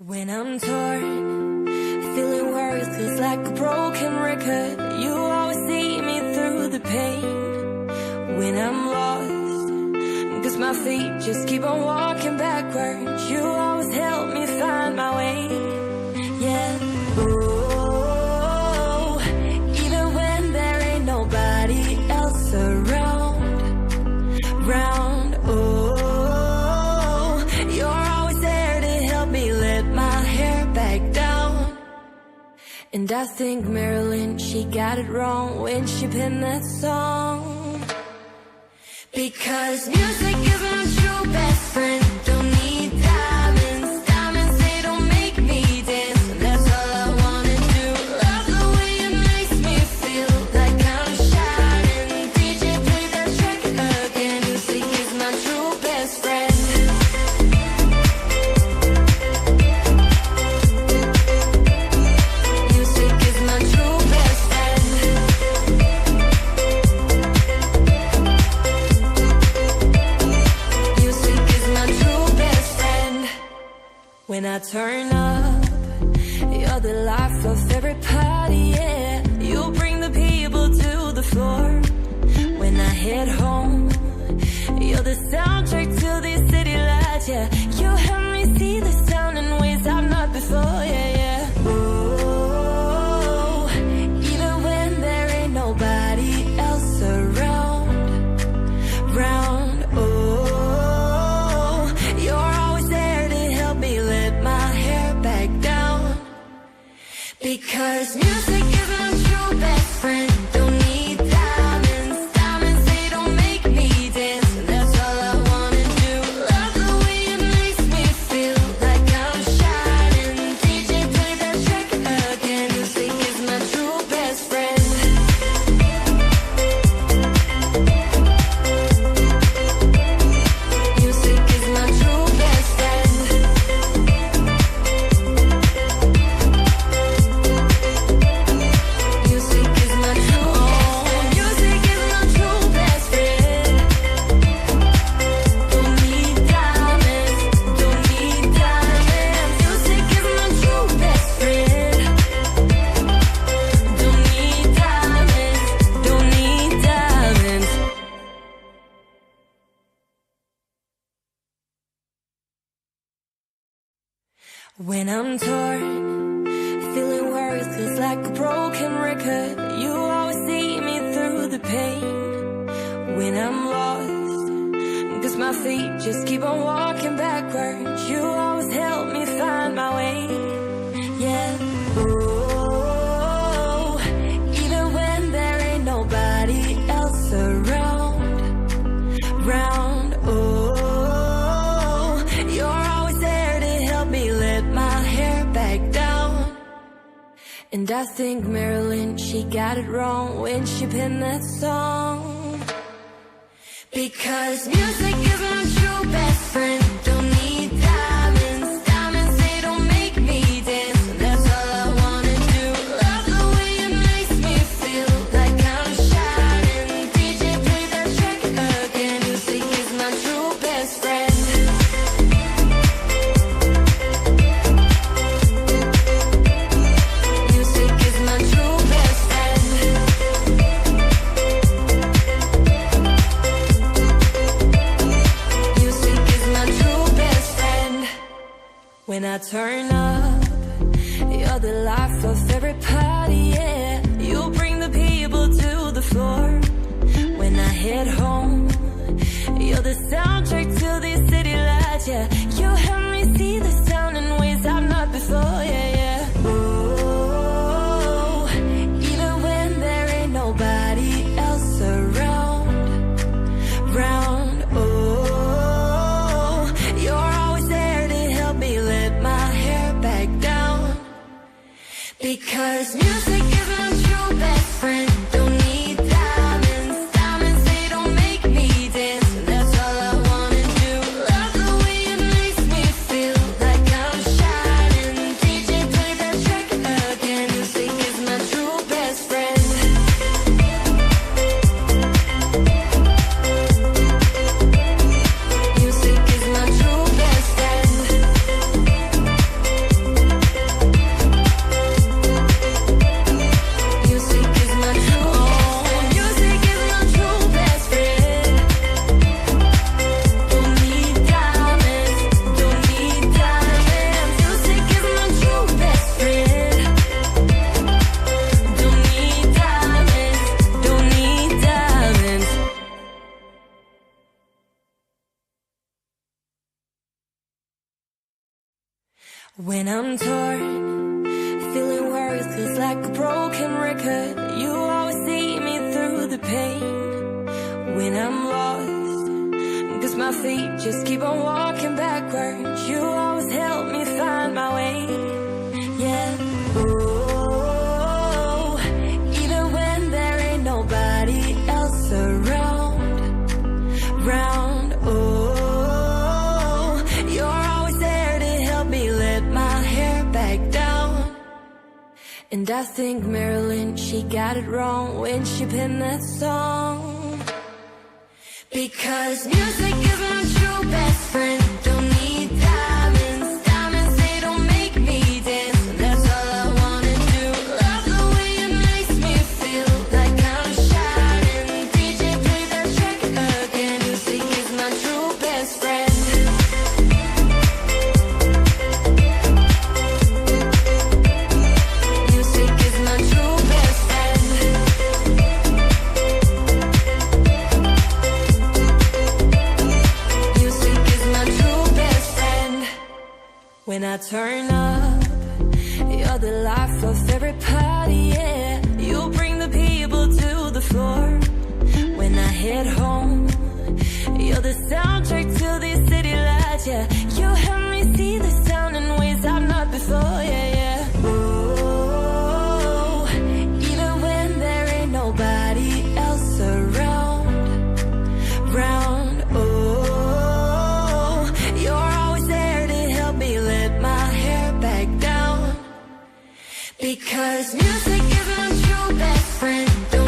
When I'm torn, feeling worthless like a broken record, you always see me through the pain. When I'm lost, cause my feet just keep on walking backward. And I think Marilyn, she got it wrong when she penned that song. Because music when I turn up. You're the life of every party, yeah. You bring the people to the floor. When I hit home, you're the sound. Because music When I'm torn, feeling worthless like a broken record, you always see me through the pain. When I'm lost, cause my feet just keep on walking backwards, you always help me find my way. back down. And I think Marilyn, she got it wrong when she penned that song. Because music is my true best friend. when I turn up. You're the life of every party, yeah. You bring the people to the floor. When I hit home, you're the soundtrack to these city lights, yeah. Cause you. When I'm torn, feeling worthless like a broken record, you always see me through the pain. When I'm lost, cause my feet just keep on walking backwards, you And I think Marilyn, she got it wrong when she penned that song. Because music is my true best friend. Don't turn up, you're the life of every party, yeah. You bring the people to the floor. When I head home, you're the soundtrack to these city lights, yeah. Because music is my true best friend. Don't